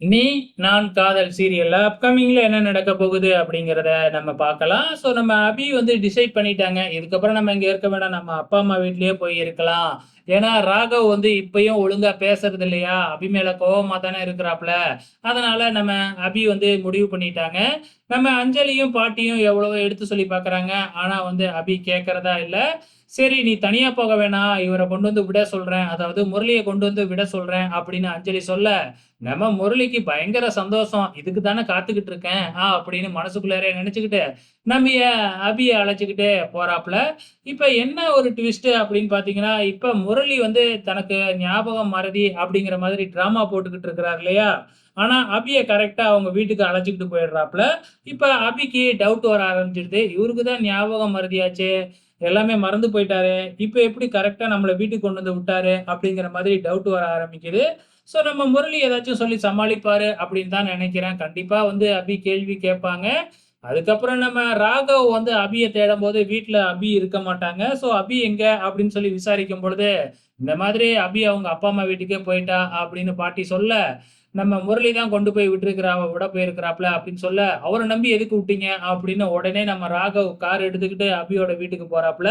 நீ நான் காதல் சீரியல்ல அப்கமிங்ல என்ன நடக்க போகுது அப்படிங்கிறத நம்ம பார்க்கலாம். ஸோ நம்ம அபி வந்து டிசைட் பண்ணிட்டாங்க. இதுக்கப்புறம் நம்ம இங்க இருக்க வேண்டாம். நம்ம அப்பா, அம்மா வீட்லயே போய் இருக்கலாம். ஏன்னா ராகவ் வந்து இப்பயும் ஒழுங்கா பேசுறது இல்லையா? அபி மேல கோபமா தானே இருக்கிறாப்ல. அதனால நம்ம அபி வந்து முடிவு பண்ணிட்டாங்க. நம்ம அஞ்சலியும், பாட்டியும் எவ்வளவோ எடுத்து சொல்லி பாக்குறாங்க ஆனா வந்து அபி கேட்கறதா இல்ல. சரி நீ தனியா போக வேணாம். இவரை கொண்டு வந்து விட சொல்றேன். அதாவது முரளியை கொண்டு வந்து விட சொல்றேன் அப்படின்னு அஞ்சலி சொல்ல, நம்ம முரளிக்கு பயங்கர சந்தோஷம். இதுக்கு தானே காத்துக்கிட்டு இருக்கேன். ஆ அப்படின்னு மனசுக்குள்ளாரே நினைச்சுக்கிட்டு நம்ம அபிய அழைச்சிக்கிட்டே போறாப்புல இப்ப என்ன ஒரு ட்விஸ்ட் அப்படின்னு பார்த்தீங்கன்னா, இப்ப முரளி முரளி வந்து தனக்கு ஞாபகம் மறதி அப்படிங்கிற மாதிரி ட்ராமா போட்டுக்கிட்டு இருக்கிறார் இல்லையா? ஆனா அபிய கரெக்டா அவங்க வீட்டுக்கு அழைச்சிக்கிட்டு போயிடுறாப்ல. இப்ப அபிக்கு டவுட் வர ஆரம்பிச்சிடுது இவருக்கு தான் ஞாபகம் மறதியாச்சு எல்லாமே மறந்து போயிட்டாரு இப்ப எப்படி கரெக்டா நம்மள வீட்டுக்கு கொண்டு வந்து விட்டாரு? அப்படிங்கிற மாதிரி டவுட் வர ஆரம்பிக்குது. ஸோ நம்ம முரளி ஏதாச்சும் சொல்லி சமாளிப்பாரு அப்படின்னு தான் நினைக்கிறேன் கண்டிப்பா வந்து அபி கேள்வி கேட்பாங்க. அதுக்கப்புறம் நம்ம ராகவ் வந்து அபிய தேடும்போது வீட்டில் அபி இருக்க மாட்டாங்க. ஸோ அபி எங்க? அப்படின்னு சொல்லி விசாரிக்கும் பொழுது, இந்த மாதிரி அபி அவங்க அப்பா, அம்மா வீட்டுக்கே போயிட்டா அப்படின்னு பாட்டி சொல்ல, நம்ம முரளி தான் கொண்டு போய் விட்டுருக்கிறா விட போயிருக்கிறாப்ல அப்படின்னு சொல்ல, அவரை நம்பி எதுக்கு விட்டீங்க? அப்படின்னு உடனே நம்ம ராகவ் கார் எடுத்துக்கிட்டு அபியோட வீட்டுக்கு போறாப்ல.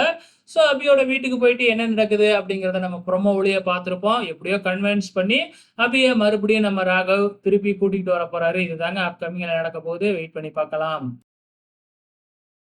ஸோ அபியோட வீட்டுக்கு போயிட்டு என்ன நடக்குது? அப்படிங்கிறத நம்ம ப்ரோமோவிலேயே பார்த்துருப்போம் எப்படியோ கன்வின்ஸ் பண்ணி அபிய மறுபடியும் நம்ம ராகவ் திருப்பி கூட்டிகிட்டு வர போறாரு. இதுதாங்க அப்கமிங்ல நடக்க போகுது. வெயிட் பண்ணி பார்க்கலாம்.